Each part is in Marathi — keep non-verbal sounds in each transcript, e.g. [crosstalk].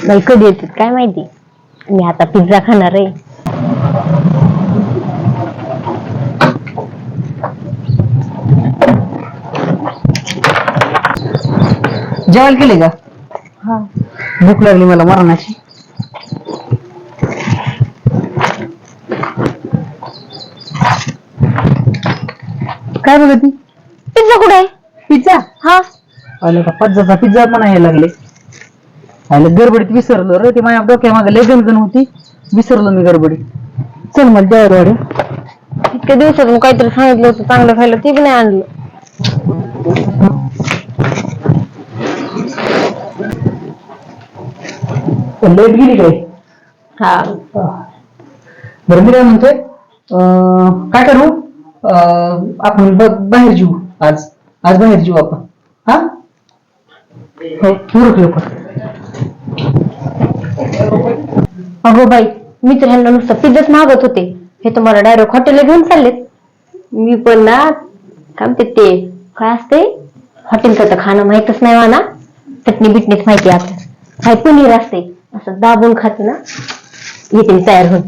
बाई कधी येतात काय माहिती? मी आता पिझ्झा खाणार आहे. जेवायला केले का? हा. भूक लागली मला मरणाची. काय बघ ती पिझ्झा कुठे आहे? पिझ्झा? हा. आलं का? पिझ्झाचा पिझ्झा पण यायला लागले. आलं गडबडीत विसरलो रे ती माझ्या डोक्या मागे लय गणगण होती. विसरलो मी गडबडीत. चल जेवायला वाढे इतक्या दिवसात मग काहीतरी सांगितलं होतं चांगलं खायला ते बी नाही आणलं. लेट गेली काय? हा. बरं मी काय म्हणतोय अं, काय करू? अं, आपण ब- बाहेर जेऊ आज. आज बाहेर जेऊ आपण. हा? हो पूरक लोक अगो बाई मी तर ह्यांना नुसतं पिझ्झाच मागत होते. हे तुम्हाला डायरेक्ट हॉटेलला घेऊन चाललेत. मी पण ना काय म्हणते ते. काय असते? हॉटेलचं तर खाणं माहितच नाही मला चटणी बिटणीच माहिती आहे आपल्याला. काय पनीर असते? असं दाबून खात ना. येते मी तयार होऊन.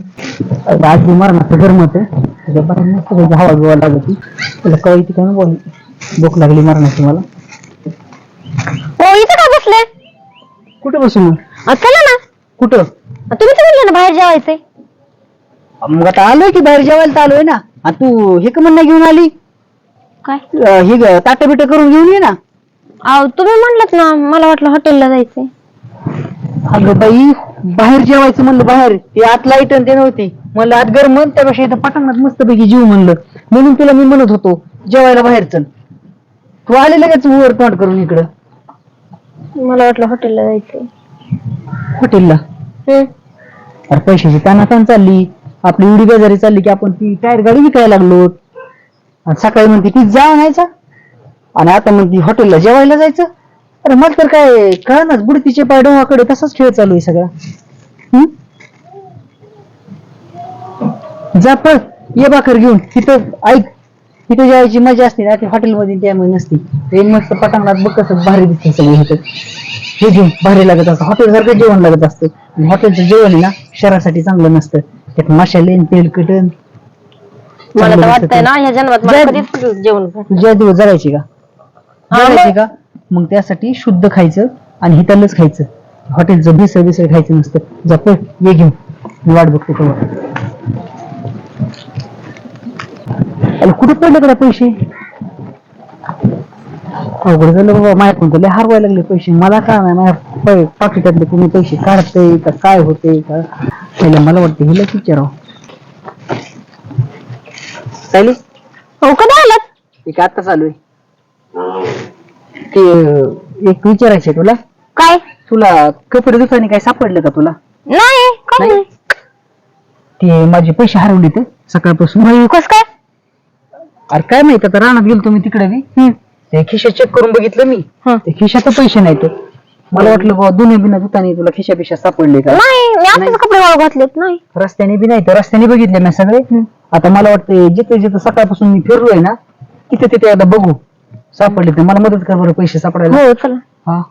आज मरणाचं गरमत त्याच्या मस्त पैकी हवा बिवा लागत होती. त्याला कळती काय बोल भूक लागली मरणाची मला. ओ इथं का बसले? कुठे बसू मग? चला ना. कुठं? तुम्ही तर म्हणले ना बाहेर जेवायचंय. मग आता आलोय की बाहेर जेवायला तर आलोय ना. आणि तू हे का म्हणणं घेऊन आली? काय? अं, हे ताट बिट करून घेऊन ये ना. अहो तुम्ही म्हणलात ना मला वाटलं हॉटेलला जायचंय. अगं बाई बाहेर जेवायचं म्हणलं बाहेर. ते आत लाइट ते नव्हती. म्हणलं आत गरम त्यापेक्षा इथं पटांगणात मस्त पैकी जीव म्हणलं. म्हणून तुला मी म्हणत होतो जेवायला बाहेर चल. तू आले लगेच वर तोंड करून इकडं. मला वाटलं हॉटेलला जायचंय. हॉटेलला. अरे पैशाची तानातान चालली. आपली उडी बेजारी चालली की आपण ती टायर गाडी विकायला लागलो. आणि सकाळी म्हणते पिझ्झा आणायचा. आणि आता म्हणते हॉटेलला जेवायला जायचं. अरे मला तर काय कळणार बुडतीचे पाय डोहाकडे तसाच खेळ चालू आहे सगळा. हम्म? जा पळ ये बाकर घेऊन तिथं ऐक. तिथे जेवायची मजा असते ना ती हॉटेलमध्ये त्यामध्ये नसते. ते मस्त पटांगणात बघ कसं भारी दिसते सगळं इथं. हे घेऊन भारी लागत असतं. हॉटेल सारखं जेवण लागत असतं. आणि हॉटेलचं जेवण आहे ना शरीरासाठी चांगलं नसतं. त्यात मसाले तेल कटन मला तर चांगलं वाटतंय दिसतं. ना ह्या जन्मात मला जग- कधीच जेवण कर- तुझ्या दिवस जगायची का? हा, जगायची मग? का? मग त्यासाठी शुद्ध खायचं आणि हितालच खायचं. हॉटेलचं भिसळ भिसळ खायचं नसतं. जा पळ ये घेऊन. मी वाट बघतो तेव्हा. अरे कुठे पडले कडे पैसे? अवघड झालं बाबा माझ्याकडून तर लय हरवायला लागले पैसे. मला काय नाही माझ्या पाकिटातले कुणी पैसे काढते का काय होते का? पहिला मला वाटतं हिला विचारावं. चालेल हो कधी आलात? एक आता चालू आहे. ते अं, एक विचारायचं आहे तुला. काय? तुला कपडे दुकानी काय सापडलं का तुला? नाही काय नाही? नाही. ते माझे पैसे हरवले तर सकाळपासून. कस काय? अरे काय माहीत आता रानात गेलो तुम्ही तिकडे बी. ते खिशा चेक करून बघितलं मी. हं. ते खिशात पैसे नाहीत. मला वाटलं बाबा दुनिया बिना दुकानी तुला खिशा पिशा सापडले का? नाही मी नाही. आताच कपडे वाळू घातलेत नाही. रस्त्याने बी नाही तर रस्त्याने बघितले मी सगळे. आता मला वाटतं जिथे जिथे सकाळपासून मी फिरलोय ना तिथे तिथे आता बघू. सापडले तर मला मदत कर बरं पैसे सापडायला. हो चला. हा.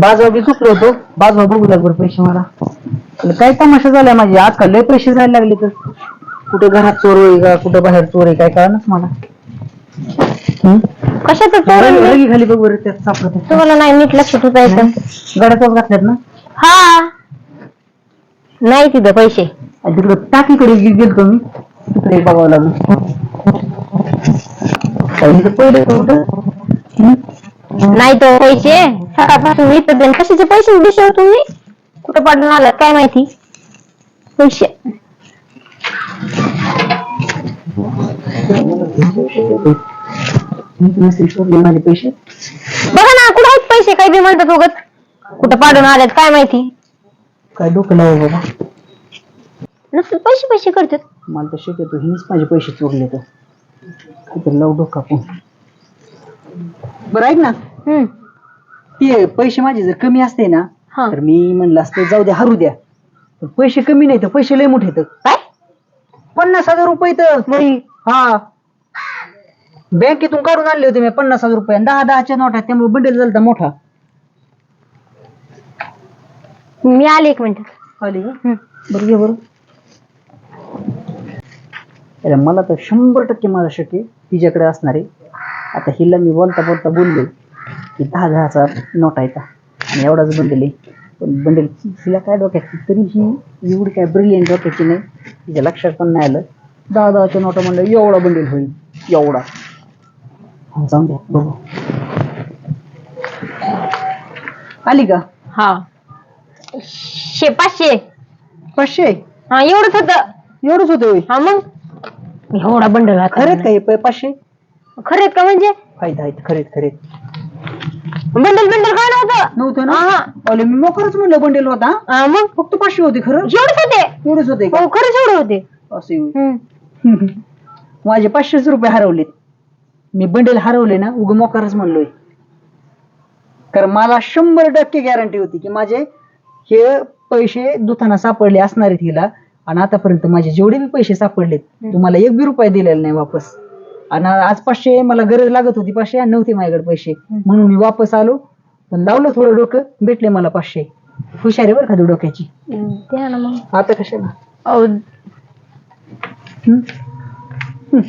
बाजवा बी चुकलो होतो. बाजवा बघू लाग बरं पैसे मला. म्हणलं, काय तमाशा झालाय माझे आजकाल लय पैसे जायला लागले तर. कुठे घरात चोर आहे का कुठं बाहेर चोर आहे काय कळणच मला. हम्म? कशाचं रगी चोरण रगी खाली बघ बरं त्यात सापडत. आहे. तुम्हाला नाही नीट लक्ष ठेवायचं गड्यातच घातल्यात ना? हा. नाही तिथं पैसे. आणि तिकडे टाकीकडे गे- गेलतो मी. तिकडे बघावं लागलं. इथं कुठं? हम्म? नाही तो पैसे. सकाळपासून इथं कशाचे पैसे दिसे तुम्ही? कुठं पडून आलात? काय माहिती? पैसे. माझे पैसे बघा ना कुठं आहेत पैसे? काही बी म्हणतात उगत कुठं पाडून आल्यात काय माहिती? काय डोकं लावा बाबा? नसेल पैसे पैसे करतात. मला तर शक्यतो हिनेच माझे पैसे चोरले तर. काहीतरी लाव डोका आपण? बरं ऐक ना. हम्म. ते पैसे माझे जर कमी असते ना हा. तर मी म्हणलं असतं जाऊ द्या हरू द्या. पण पैसे कमी नाही तर पैसे लय मोठे तर काय? पन्नास हजार रुपये तर हा. बँकेतून काढून आणले होते मी पन्नास हजार रुपये. दहा दहाच्या नोट आहेत त्यामुळे बंडल झाला मोठा. मी आले एक मिनिट. आली बरं घे बरं. अरे मला तर शंभर टक्के माझा शक आहे. तिच्याकडे असणार आहे. आता हिला मी बोलता बोलता बोललो की दहा दहाचा नोट आहे का आणि एवढाच बंडल आहे. पण बंडल हिला काय डोक्यात तरी ही एवढी काय ब्रिलियंट डोक्याची नाही. तिच्या लक्षात पण नाही आलं. दहा दहाच्या नोटा म्हणलं एवढा बंडल होईल. एवढा. हा, जाऊन द्या बघू. आली का? हा. शे पाचशे. पाचशे? हा एवढंच होतं. एवढंच होतं होय. हा मग? एवढा बंडल खरेत का हे प- पाचशे? खरेत का म्हणजे? आहेत आहेत खरेत खरेत बंडल बंडल काय नव्हतं? नव्हतं ना? हा. अरे मी मोकरच म्हणलं बंडेल होता. हा, मग? फक्त पाचशे होते खरं. एवढेच होते? एवढंच होते का? हो खरंच एवढे होते. असे. होय. हम्म. [laughs] माझे पाचशेच रुपये हरवलेत. मी बंडेल हरवले ना उग मोकारच म्हणलोय. कारण मला शंभर टक्के गॅरंटी होती की माझे हे पैसे दुथाना सापडले असणार आहेत हिला. आणि आतापर्यंत माझे जेवढे बी पैसे सापडलेत तुम्हाला एक बी रुपये दिलेला नाही वापस. आणि आज पाचशे मला गरज लागत होती पाचशे आणि नव्हते माझ्याकडे पैसे. म्हणून मी वापस आलो पण लावलं थोडं डोकं भेटले मला पाचशे. हुशार आहे बरं का तू डोक्याची? द्या ना मग. आता कशाला? अहो हम्म? हम्म.